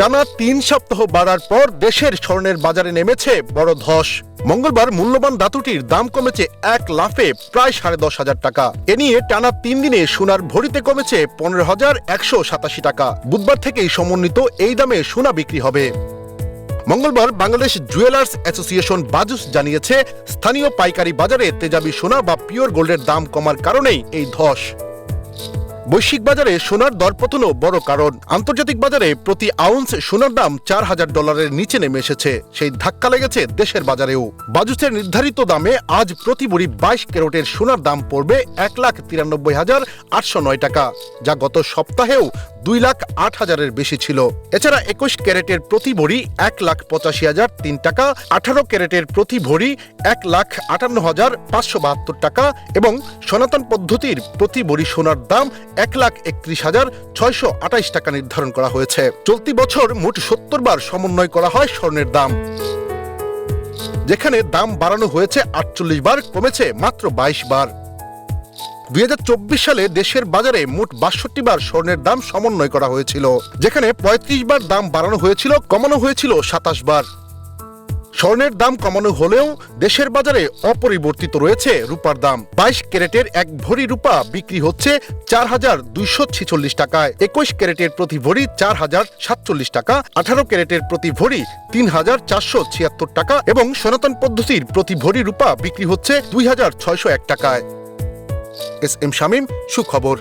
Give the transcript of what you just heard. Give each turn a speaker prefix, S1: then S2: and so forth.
S1: টানা তিন সপ্তাহ বাড়ার পর দেশের স্বর্ণের বাজারে নেমেছে বড় ধস। মঙ্গলবার মূল্যবান ধাতুটির দাম কমেছে এক লাফে প্রায় সাড়ে দশ হাজার টাকা। এ নিয়ে টানা তিন দিনে সোনার ভরিতে কমেছে পনেরো হাজার একশো সাতাশি টাকা। বুধবার থেকেই সমন্বিত এই দামে সোনা বিক্রি হবে। মঙ্গলবার বাংলাদেশ জুয়েলার্স অ্যাসোসিয়েশন বাজুস জানিয়েছে, স্থানীয় পাইকারি বাজারে তেজাবি সোনা বা পিওর গোল্ডের দাম কমার কারণেই এই ধস। বৈশ্বিক বাজারে সোনার দরপতনও বড় কারণ। আন্তর্জাতিক বাজারে প্রতি আউন্স সোনার দাম চার হাজার ডলারের নিচে নেমে এসেছে। সেই ধাক্কা লেগেছে দেশের বাজারেও। বাজুসের নির্ধারিত দামে আজ প্রতি ভরি বাইশ ক্যারোটের সোনার দাম পড়বে এক লাখ তিরানব্বই হাজার আটশো নয় টাকা, যা গত সপ্তাহেও দুই লাখ আট হাজারের বেশি ছিল। এছাড়া একুশ ক্যারেটের প্রতি ভরি এক লাখ পঁচাশি হাজার তিন টাকা, আঠারো ক্যারেটের প্রতি ভরি এক লাখ আটান্ন হাজার পাঁচশো বাহাত্তর টাকা এবং সনাতন পদ্ধতির প্রতি ভরি সোনার দাম এক লাখ একত্রিশ হাজার ছয়শো আঠাইশ টাকা নির্ধারণ করা হয়েছে। চলতি বছর মোট সত্তর বার সমন্বয় করা হয় স্বর্ণের দাম। যেখানে দাম বাড়ানো হয়েছে আটচল্লিশ বার, কমেছে মাত্র বাইশ বার। দুই হাজার চব্বিশ সালে দেশের বাজারে মোট বাষট্টি বার স্বর্ণের দাম সমন্বয় করা হয়েছিল, যেখানে পঁয়ত্রিশ বার দাম বাড়ানো হয়েছিল, কমানো হয়েছিল সাতাশ বার। স্বর্ণের দাম কমানো হলেও দেশের বাজারে অপরিবর্তিত রয়েছে রূপার দাম। বাইশ ক্যারেটের এক ভরি রূপা বিক্রি হচ্ছে চার হাজার দুইশো ছিচল্লিশ টাকায়। একুশ ক্যারেটের প্রতি ভরি চার হাজার সাতচল্লিশ টাকা, আঠারো ক্যারেটের প্রতি ভরি তিন হাজার চারশো ছিয়াত্তর টাকা এবং সনাতন পদ্ধতির প্রতি ভরি রূপা বিক্রি হচ্ছে দুই হাজার ছয়শো এক টাকায়। এস এম শামীম সুখবর।